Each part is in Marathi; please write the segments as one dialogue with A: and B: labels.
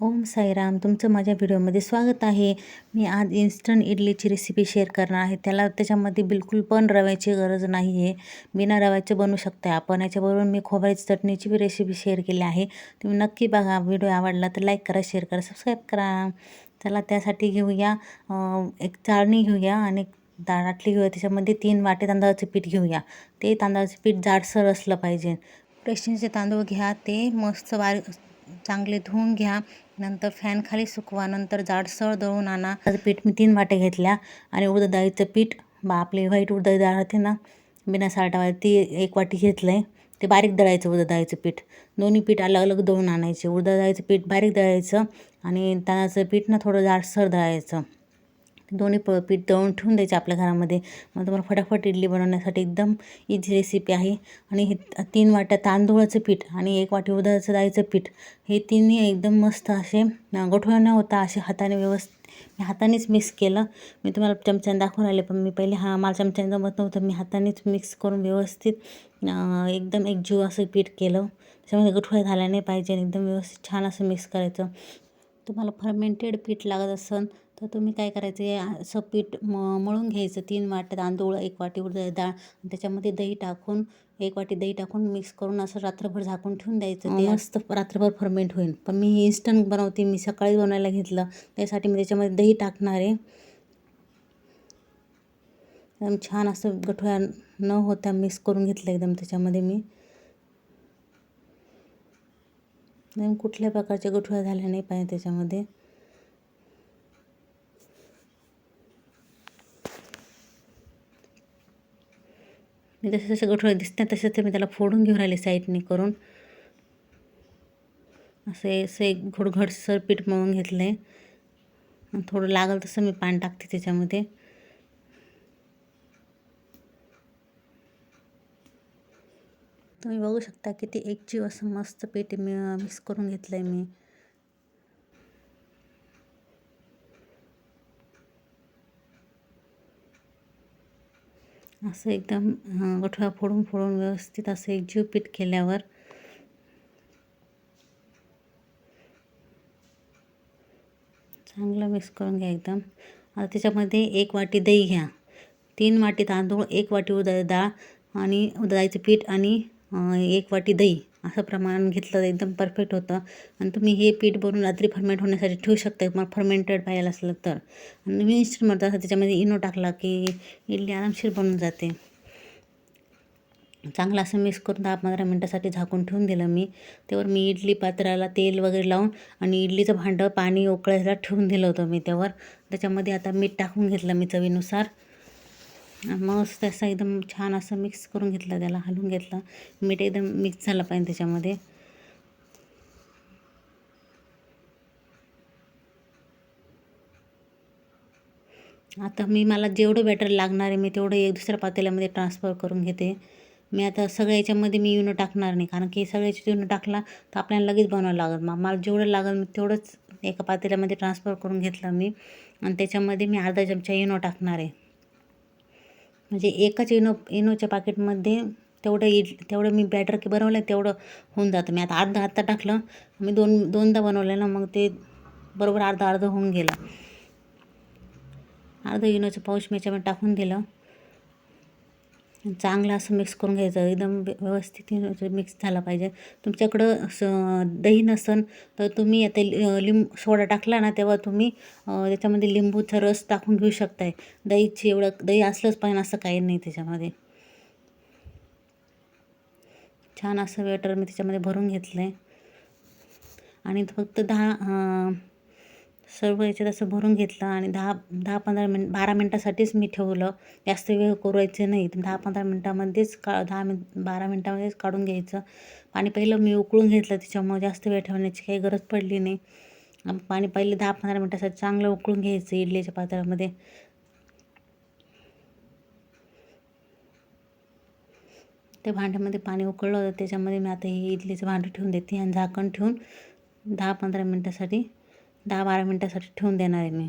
A: ओम साईराम तुमचं माझ्या व्हिडिओमध्ये स्वागत आहे. मी आज इन्स्टंट इडलीची रेसिपी शेअर करणार आहे. त्याला त्याच्यामध्ये बिलकुल पण रव्याची गरज नाही आहे बिना रव्याचं बनवू शकता आपण. याच्याबरोबर मी खोबऱ्याची चटणीची बी रेसिपी शेअर केली आहे. तुम्ही नक्की बघा. व्हिडिओ आवडला तर लाईक करा शेअर करा सबस्क्राईब करा. चला त्यासाठी घेऊया एक चाळणी घेऊया आणि दाटली घेऊया. त्याच्यामध्ये तीन वाटे तांदळाचं पीठ घेऊया. ते तांदळाचं पीठ जाडसर असलं पाहिजे. रेशनचे तांदूळ घ्या. ते मस्त बारीक चांगले धुवून घ्या. नंतर फॅन खाली सुकवा. नंतर जाडसर दळून आणा. त्याचं पीठ मी तीन वाटे घेतल्या आणि उडद डाळीचं पीठ बा आपली व्हाईट उडद डाळ होते ना बिना साल्टावाली ती एक वाटी घेतलं आहे ते बारीक दळायचं उडद डाळीचं पीठ. दोन्ही पीठ अलग अलग दळून आणायचे. उडद डाळीचं पीठ बारीक दळायचं आणि तांदळाचं पीठ ना थोडं जाडसर दळायचं. दोन्ही प पीठ दळून ठेवून द्यायचे आपल्या घरामध्ये. मग तुम्हाला फटाफट इडली बनवण्यासाठी एकदम इझी रेसिपी आहे. आणि हे तीन वाट्या तांदूळाचं पीठ आणि एक वाटी उडदाचं डाळीचं पीठ हे तिन्ही एकदम मस्त असे गोठवल्या न होता असे हाताने व्यवस्थित मी हातानेच मिक्स केलं. मी तुम्हाला चमच्याने दाखवून आले पण मी पहिले हा मला चमच्याने जमत नव्हतं. मी हातानेच मिक्स करून व्यवस्थित एकदम एक जीव असं पीठ केलं. त्याच्यामध्ये गठुळ्या झाल्या नाही पाहिजे एकदम व्यवस्थित छान असं मिक्स करायचं. तुम्हाला फर्मेंटेड पीठ लागत असेल तर तुम्ही काय करायचं आहे असं पीठ म मळून घ्यायचं. तीन वाट्या तांदूळ एक वाटी उडदाची डाळ त्याच्यामध्ये दही टाकून एक वाटी दही टाकून मिक्स करून असं रात्रभर झाकून ठेवून द्यायचं. ते मस्त. रात्रभर फर्मेंट होईल. पण मी इन्स्टंट बनवते. मी सकाळी बनवायला घेतलं. त्यासाठी मी त्याच्यामध्ये दही टाकणार आहे. एकदम छान असं गठुळ्या न होता मिक्स करून घेतलं एकदम त्याच्यामध्ये मी. एकदम कुठल्या प्रकारच्या गठुळ्या झाल्या नाही पाहिजे त्याच्यामध्ये. मी जसं जसे गठोळे दिसतात तसे ते मी त्याला फोडून घेऊन राहिले साईडने करून. असे असे घोडघडसर पीठ मळून घेतलं आहे थोडं लागल तसं मी पाणी टाकते त्याच्यामध्ये. तुम्ही बघू शकता की ते एक जीव असं मस्त पीठ मी मिक्स करून घेतलं आहे मी. असं एकदम गठुळा फोडून फोडून व्यवस्थित असं एक जीवपीठ केल्यावर. चांगलं मिक्स करून घ्या एकदम. आता त्याच्यामध्ये एक वाटी दही घ्या. तीन वाटी तांदूळ एक वाटी उदा डाळ आणि उडदाचं पीठ आणि एक वाटी दही. असं प्रमाण घेतलं तर एकदम परफेक्ट होतं. आणि तुम्ही हे पीठ बनवून रात्री फर्मेंट होण्यासाठी ठेवू शकता. तुम्हाला फर्मेंटेड पाहिजे असलं तर. आणि मी इन्स्टंट म्हणतात त्याच्यामध्ये इनो टाकला की इडली आरामशीर बनून जाते. चांगलं असं मिक्स करून दहा पंधरा मिनटासाठी झाकून ठेवून दिलं मी. त्यावर मी इडली पात्राला तेल वगैरे लावून आणि इडलीचं भांडं पाणी उकळायला ठेवून दिलं होतं मी त्यावर त्याच्यामध्ये आता मीठ टाकून घेतलं मी चवीनुसार. मस्त असा एकदम छान असं मिक्स करून घेतलं त्याला हलवून घेतलं. मीठ एकदम मिक्स झालं पाहिजे त्याच्यामध्ये. आता मी मला जेवढं बॅटर लागणार आहे मी तेवढं एक दुसऱ्या पातेल्यामध्ये ट्रान्सफर करून घेते. मी आता सगळ्या याच्यामध्ये मी युनो टाकणार नाही कारण की सगळ्याची युनो टाकला तर आपल्याला लगेच बनवावं लागत मग मला जेवढं लागेल मी तेवढंच एका पातेल्यामध्ये ट्रान्सफर करून घेतलं मी. आणि त्याच्यामध्ये मी अर्धा चमचा इनो टाकणार आहे. म्हणजे एकाच इनो इनोच्या पाकिटमध्ये तेवढं इड तेवढं मी बॅटर की बनवलं तेवढं होऊन जातं. मी आता अर्धा आत्ता टाकलं मी दोन दोनदा बनवलं ना मग ते बरोबर अर्धा अर्धं होऊन गेलं. अर्धं इनोचं पाऊच मी याच्यामध्ये टाकून दिलं. चांगलं असं मिक्स करून घ्यायचं. एकदम व्यवस्थित मिक्स झाला पाहिजे. तुमच्याकडं स दही नसन तर तुम्ही आता लिंब सोडा टाकला ना तेव्हा तुम्ही त्याच्यामध्ये लिंबूचा रस टाकून घेऊ शकताय. दहीची एवढं दही असलंच पाहिजे असं काही नाही त्याच्यामध्ये. छान असं वेटर मी त्याच्यामध्ये भरून घेतलं आहे आणि फक्त दहा सर्व याच्यात असं भरून घेतलं आणि दहा दहा पंधरा मिन बारा मिनटासाठीच मी ठेवलं. जास्त वेळ करायचं नाही. दहा पंधरा मिनटामध्येच का दहा मिन बारा मिनटामध्येच काढून घ्यायचं. पाणी पहिलं मी उकळून घेतलं त्याच्यामुळे जास्त वेळ ठेवण्याची काही गरज पडली नाही. पाणी पहिले दहा पंधरा मिनटासाठी चांगलं उकळून घ्यायचं इडलीच्या पात्रामध्ये. त्या भांड्यामध्ये पाणी उकळलं होतं. त्याच्यामध्ये मी आता हे इडलीचं भांडं ठेवून देते आणि झाकण ठेवून दहा पंधरा मिनटासाठी दहा बारा मिनटासाठी ठेवून देणार आहे मी.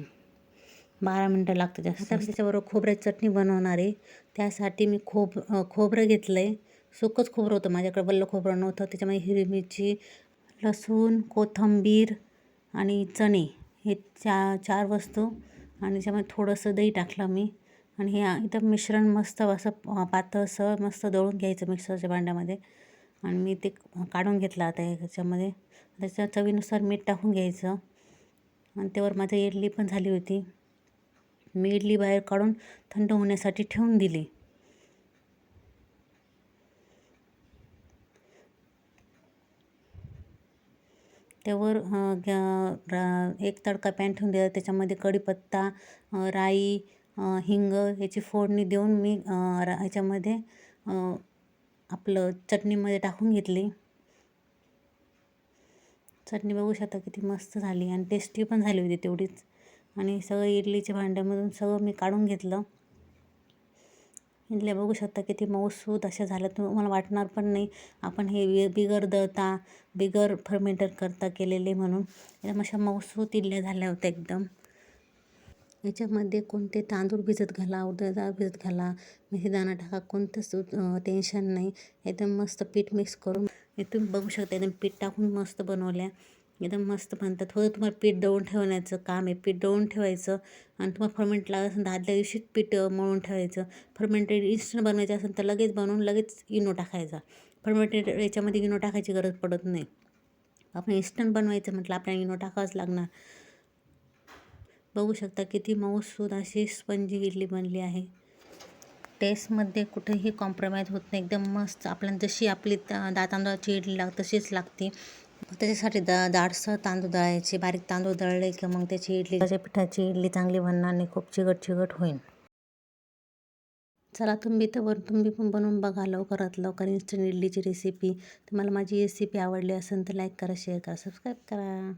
A: बारा मिनटं लागतं जास्त. त्याच्याबरोबर खोबऱ्याची चटणी बनवणार आहे. त्यासाठी मी खोब खोबरं घेतलं आहे सुकंच खोबरं होतं माझ्याकडे. बल्लं खोबरं नव्हतं. त्याच्यामध्ये हिरवी मिरची लसूण कोथिंबीर आणि चणे. हे चा चार वस्तू. आणि त्याच्यामध्ये थोडंसं दही टाकलं मी. आणि हे इथं मिश्रण मस्त असं पातळसं मस्त दळून घ्यायचं मिक्सरच्या भांड्यामध्ये. आणि मी ते काढून घेतलं आता ह्याच्यामध्ये त्याच्या चवीनुसार मीठ टाकून घ्यायचं. आणि त्यावर माझी इडली पण झाली होती. मी इडली बाहेर काढून थंड होण्यासाठी ठेवून दिली. त्यावर एक तडका पॅन ठेवून दिला. त्याच्यामध्ये कढीपत्ता राई हिंग याची फोडणी देऊन मी ह्याच्यामध्ये आपलं चटणीमध्ये टाकून घेतली. चटणी बघू शकता किती मस्त झाली आणि टेस्टी पण झाली होती तेवढीच. आणि सगळं इडलीच्या भांड्यामधून सगळं मी काढून घेतलं. इडल्या बघू शकता किती मऊसूत अशा झाल्या. तुम्हाला वाटणार पण नाही. आपण हे बिगर दळता बिगर फर्मेंटर करता केलेले म्हणून. एकदम अशा मऊसूत इडल्या झाल्या होत्या एकदम. याच्यामध्ये कोणते तांदूळ भिजत घाला उडदाची भिजत घाला दाणा टाका कोणतंच टेन्शन नाही. एकदम मस्त पीठ मिक्स करून हे तुम्ही बघू शकता एकदम पीठ टाकून मस्त बनवल्या. एकदम मस्त बनतात. थोडं तुम्हाला पीठ दळून ठेवण्याचं काम आहे. पीठ दळून ठेवायचं आणि तुम्हाला फर्मेंट लागत असेल तर आदल्या दिवशीच पीठ मळून ठेवायचं. फर्मेंटेड इन्स्टंट बनवायचं असेल तर लगेच बनवून लगेच इनो टाकायचा. फर्मेंटेड याच्यामध्ये इनो टाकायची गरज पडत नाही. आपण इन्स्टंट बनवायचं म्हटलं आपल्याला इनो टाकावंच लागणार. बघू शकता किती मऊसूद अशी स्पंजी इडली बनली आहे. टेस्टमध्ये कुठेही कॉम्प्रोमाइज होत नाही. एकदम मस्त. आपल्याला जशी आपली दा तांदूळाची इडली लाग तशीच लागते. त्याच्यासाठी दा दाटसर तांदूळ दळायचे. बारीक तांदूळ दळले की मग त्याची इडली त्याच्या पिठाची इडली चांगली बनणार आणि खूप चिकट चिकट होईल. चला तुम्ही तर तुम्ही पण बनवून बघा लवकरात लवकर इन्स्टंट इडलीची रेसिपी तुम्हाला माझी रेसिपी आवडली असेल तर लाईक करा शेअर करा सबस्क्राईब करा.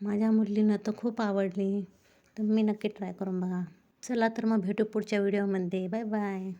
A: माझ्या मुलींना तर खूप आवडली. तुम्ही नक्की ट्राय करून बघा. चला तर मग भेटू पुढच्या व्हिडिओमध्ये. Bye bye.